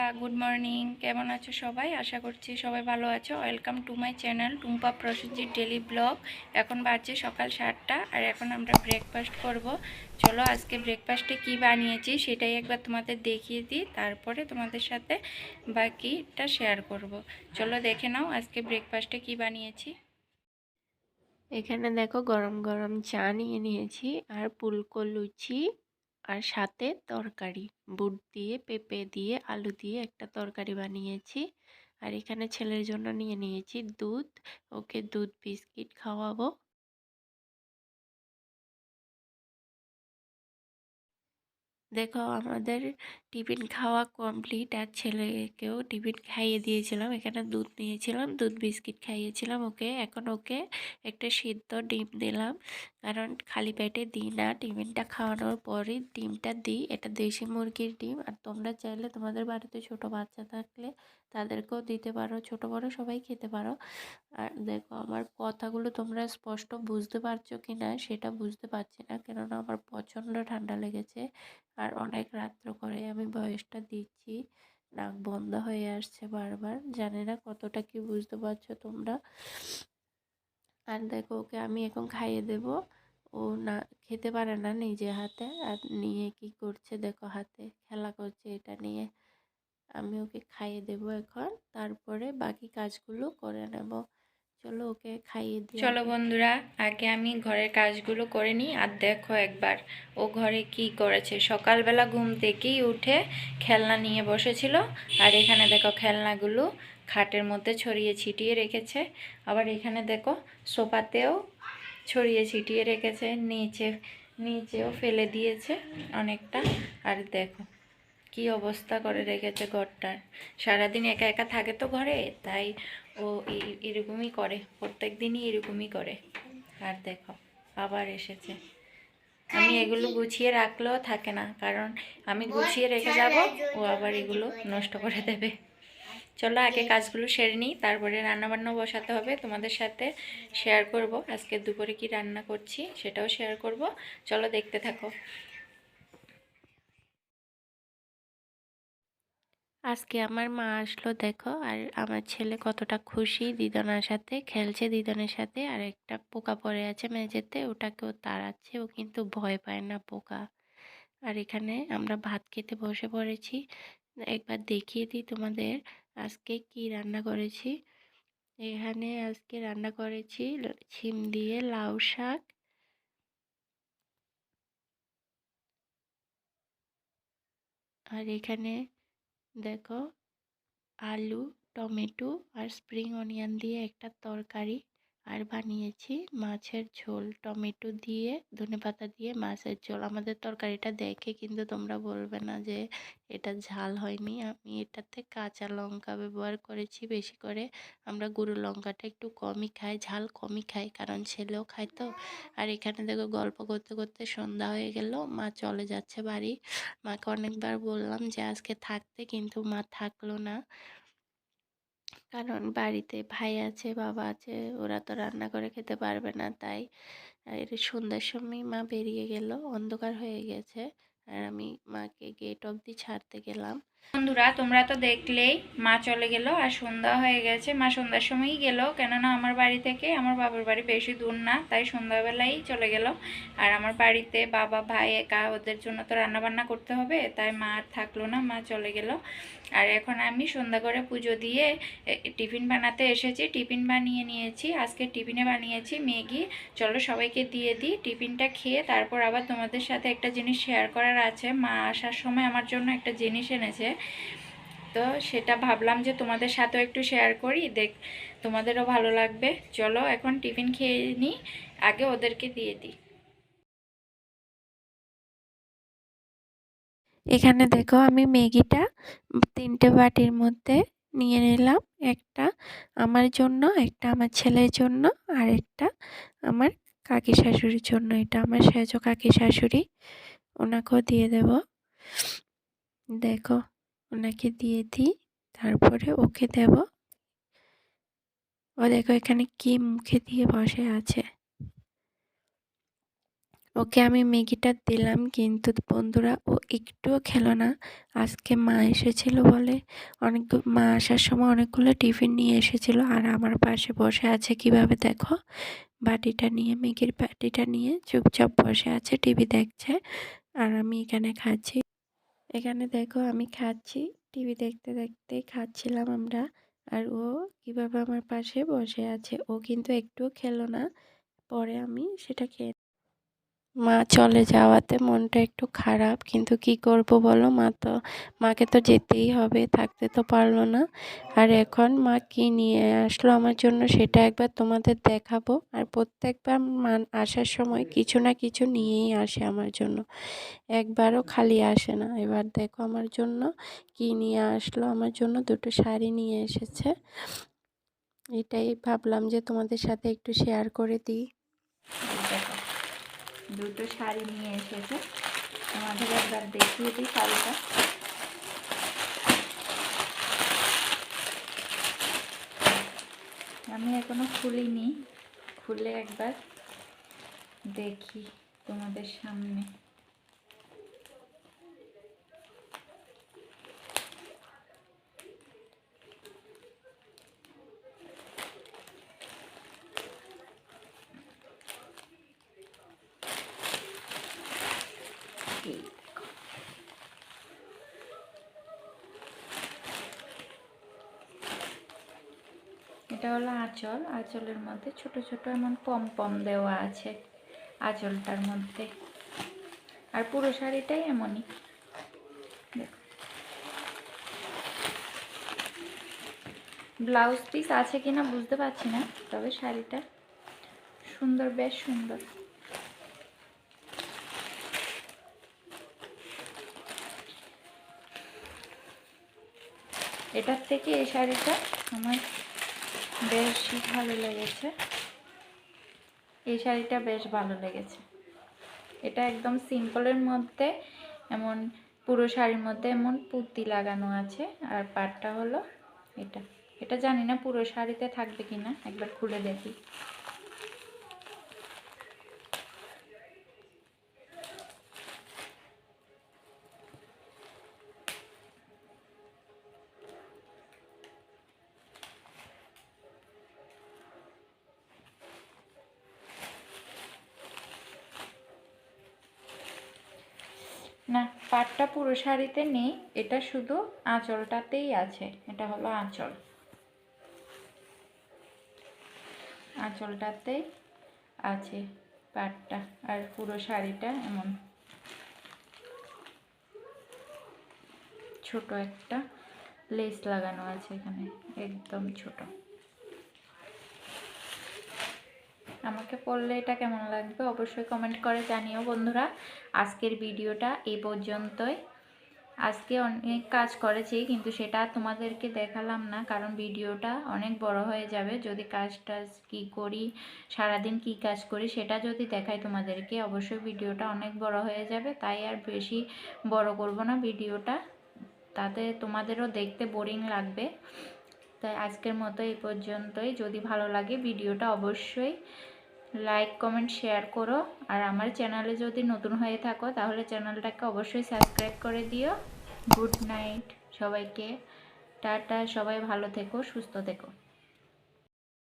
Good morning কেমন আছো সবাই? আশা করছি সবাই ভালো আছো। Welcome to my channel Tumpa Prosenjit daily blog এখন বাজছে সকাল সাতটা, আর এখন আমরা ব্রেকফাস্ট করব। চলো আজকে ব্রেকফাস্টে কি বানিয়েছি সেটাই একবার তোমাদের দেখিয়ে দিই, তারপরে তোমাদের সাথে বাকিটা শেয়ার করব। চলো দেখে নাও আজকে ব্রেকফাস্টে কি বানিয়েছি। এখানে দেখো গরম গরম চা নিয়ে নিয়েছি, আর পুলকো লুচি আর সাথে তরকারি। বুট দিয়ে, পেঁপে দিয়ে, আলু দিয়ে একটা তরকারি বানিয়েছি। আর এখানে ছেলের জন্য নিয়ে নিয়েছি দুধ। ওকে দুধ, বিস্কিট খাওয়াবো। দেখো, আমাদের টিফিন খাওয়া কমপ্লিট আর ছেলেকেও টিফিন খাইয়ে দিয়েছিলাম। এখানে দুধ নিয়েছিলাম, দুধ বিস্কিট খাইয়েছিলাম ওকে। এখন ওকে একটা সিদ্ধ ডিম দিলাম। কারণ খালি পেটে দিই না। টিফিনটা খাওয়ানোর পরই ডিমটা দিই। এটা দেশি মুরগির ডিম। আর তোমরা চাইলে তোমাদের বাড়িতে ছোট বাচ্চা থাকলে তাদেরকেও দিতে পারো, ছোট বড় সবাই খেতে পারো। আর দেখো আমার কথাগুলো তোমরা স্পষ্ট বুঝতে পারছ কি না সেটা বুঝতে পারছি না, কেননা আমার প্রচণ্ড ঠান্ডা লেগেছে আর অনেক রাত্র করে আমি বয়সটা দিচ্ছি, নাক বন্ধ হয়ে আসছে বারবার, জানি না কতটা কি বুঝতে পারছ তোমরা। আর দেখো ওকে আমি এখন খাইয়ে দেব, ও না, খেতে পারে না নিজে হাতে, আর নিয়ে কি করছে দেখো হাতে, খেলা করছে এটা নিয়ে। আমি ওকে খাইয়ে দেব এখন। তারপরে বাকি কাজগুলো করে নেব। চলো ওকে খাইয়ে দিই চলো বন্ধুরা আগে আমি ঘরের কাজগুলো করে নিই আর দেখো একবার ও ঘরে কি করেছে। সকালবেলা ঘুম থেকেই উঠে খেলনা নিয়ে বসেছিল আর এখানে দেখো খেলনাগুলো খাটের মধ্যে ছড়িয়ে ছিটিয়ে রেখেছে। আবার এখানে দেখো সোফাতেও ছড়িয়ে ছিটিয়ে রেখেছে নিচে নিচেও ফেলে দিয়েছে অনেকটা। আর দেখো কি অবস্থা করে রেখেছে ঘরটার সারাদিন একা একা থাকে তো ঘরে তাই ও এরকমই করে প্রত্যেক দিনই এরকমই করে। আর দেখো আবার এসেছে। আমি এগুলো গুছিয়ে রাখলেও থাকে না কারণ আমি গুছিয়ে রেখে যাব ও আবার এগুলো নষ্ট করে দেবে। চলো আগে কাজগুলো সেরে নিই তারপরে রান্নাবান্না বসাতে হবে তোমাদের সাথে শেয়ার করব। আজকে দুপুরে কি রান্না করছি সেটাও শেয়ার করব। চলো দেখতে থাকো। আজকে আমার মা আসলো দেখো, আর আমার ছেলে কতটা খুশি। দিদনার সাথে খেলছে, দিদনের সাথে, আর একটা পোকা পড়ে আছে মেঝেতে ওটাকেও তাড়াচ্ছে, ও কিন্তু ভয় পায় না পোকা। আর এখানে আমরা ভাত খেতে বসে পড়েছি। একবার দেখিয়ে দিই তোমাদের আজকে কি রান্না করেছি। এখানে আজকে রান্না করেছি ছিম দিয়ে লাউ শাক। আর এখানে দেখো আলু টমেটো আর স্প্রিং অনিয়ন দিয়ে একটা তরকারি আর বানিয়েছি মাছের ঝোল, টমেটো দিয়ে ধনেপাতা দিয়ে মাছের ঝোল। আমাদের তরকারিটা দেখে কিন্তু তোমরা বলবে না যে এটা ঝাল হয়নি। আমি এটাতে কাঁচা লঙ্কা ব্যবহার করেছি বেশি করে। আমরা গুঁড়ো লঙ্কাটা একটু কমই খাই, ঝাল কমই খাই, কারণ ছেলেও খায় তো। আর এখানে দেখো গল্প করতে করতে সন্ধ্যা হয়ে গেল, মা চলে যাচ্ছে বাড়ি। মাকে অনেকবার বললাম যে আজকে থাকতে কিন্তু মা থাকল না। কারণ বাড়িতে ভাই আছে, বাবা আছে, ওরা তো রান্না করে খেতে পারবে না, তাই এর সন্ধ্যার সময় মা বেরিয়ে গেল, অন্ধকার হয়ে গেছে। আর আমি মাকে গেট অবধি ছাড়তে গেলাম। বন্ধুরা, তোমরা তো দেখলেই মা চলে গেল আর সন্ধ্যা হয়ে গেছে। মা সন্ধ্যার সময়ই গেল, কেননা আমার বাড়ি থেকে আমার বাবার বাড়ি বেশি দূর না, তাই সন্ধ্যাবেলাই চলে গেল। আর আমার বাড়িতে বাবা, ভাই, একা, ওদের জন্য তো রান্না বান্না করতে হবে, তাই মা আর থাকল না, মা চলে গেল। আর এখন আমি সন্ধ্যা করে পুজো দিয়ে টিফিন বানাতে এসেছি। টিফিন বানিয়ে নিয়েছি, আজকে টিফিনে বানিয়েছি ম্যাগি। চলো সবাইকে দিয়ে দিই টিফিনটা খেয়ে, তারপর আবার তোমাদের সাথে একটা জিনিস শেয়ার করার আছে। মা আসার সময় আমার জন্য একটা জিনিস এনেছে তো সেটা ভাবলাম যে তোমাদের সাথেও একটু শেয়ার করি, দেখ তোমাদেরও ভালো লাগবে। চলো এখন টিফিন খেয়ে নিই আগে ওদেরকে দিয়ে দিই এখানে দেখো আমি ম্যাগিটা তিনটে বাটির মধ্যে নিয়ে নিলাম। একটা আমার জন্য, একটা আমার ছেলের জন্য, আর একটা আমার কাকি শাশুড়ির জন্য। এটা আমার সেজ কাকি শাশুড়ি, ওনাকেও দিয়ে দেব। দেখো ওনাকে দিয়ে দিই, তারপরে ওকে দেব। ও দেখো এখানে কি মুখে দিয়ে বসে আছে। ওকে আমি ম্যাগিটা দিলাম, কিন্তু বন্ধুরা ও একটুও খেলো না। আজকে মা এসেছিল বলে অনেক মা আসার সময় অনেকগুলো টিফিন নিয়ে এসেছিল। আর আমার পাশে বসে আছে কীভাবে দেখো? বাটিটা নিয়ে, ম্যাগির বাটিটা নিয়ে চুপচাপ বসে আছে, টিভি দেখছে। আর আমি এখানে খাচ্ছি। এখানে দেখো আমি খাচ্ছি। টিভি দেখতে দেখতে খাচ্ছিলাম আমরা। আর ও কীভাবে আমার পাশে বসে আছে। ও কিন্তু একটুও খেলো না। পরে আমি সেটা খেয়ে মা চলে যাওয়াতে মনটা একটু খারাপ। কিন্তু কি করব বলো? মা তো, মাকে তো যেতেই হবে, থাকতে তো পারল না। আর এখন মা কি নিয়ে আসলো আমার জন্য সেটা একবার তোমাদের দেখাবো। আর প্রত্যেকবার মা আসার সময় কিছু না কিছু নিয়েই আসে আমার জন্য। একবারও খালি আসে না। এবার দেখো আমার জন্য কি নিয়ে আসলো। আমার জন্য দুটো শাড়ি নিয়ে এসেছে। এটাই ভাবলাম যে তোমাদের সাথে একটু শেয়ার করে দিই। দুটো শাড়ি নিয়ে এসেছে। আমাদের একবার দেখিয়ে দিই শাড়িটা। আমি এখনও খুলিনি। খুলে একবার দেখি তোমাদের সামনে। এটা হলো আঁচল। আঁচলের মধ্যে ছোট ছোট এমন পম পম দেওয়া আছে আঁচলটার মধ্যে। আর পুরো শাড়িটাই এমনই। ব্লাউজ পিস আছে কিনা বুঝতে পারছি না, তবে শাড়িটা সুন্দর, বেশ সুন্দর। এটার থেকে এই শাড়িটা আমার বেশ ভালো লেগেছে। এই শাড়িটা বেশ ভালো লেগেছে। এটা একদম সিম্পলের মধ্যে, এমন পুরো শাড়ির মধ্যে এমন পুঁতি লাগানো আছে। আর পাটটা হলো এটা। এটা জানি না পুরো শাড়িতে থাকবে কিনা, একবার খুলে দেখি না পাটটা পুরো শাড়িতে নেই, এটা শুধু আঁচলটাতেই আছে, এটা হলো আঁচল। আঁচলটাতেই আছে পাটটা, আর পুরো শাড়িটা এমন। ছোট একটা লেস লাগানো আছে এখানে, একদম ছোট। আমাকে পড়লে এটা কেমন লাগবে অবশ্যই কমেন্ট করে জানিও বন্ধুরা। আজকের ভিডিওটা এই পর্যন্তই। আজকে অনেক কাজ করেছি কিন্তু সেটা তোমাদেরকে দেখালাম না কারণ ভিডিওটা অনেক বড় হয়ে যাবে। যদি কাজ টাজ কী করি, সারাদিন কি কাজ করি সেটা যদি দেখাই তোমাদেরকে অবশ্যই ভিডিওটা অনেক বড় হয়ে যাবে। তাই আর বেশি বড় করব না ভিডিওটা। তাতে তোমাদেরও দেখতে বোরিং লাগবে। তাই আজকের মতো এই পর্যন্তই। যদি ভালো লাগে ভিডিওটা অবশ্যই লাইক কমেন্ট শেয়ার করো। আর আমার চ্যানেলে যদি নতুন হয়ে থাকো, তাহলে চ্যানেলটাকে অবশ্যই সাবস্ক্রাইব করে দিও। গুড নাইট সবাইকে। টাটা, সবাই ভালো থেকো, সুস্থ থেকো।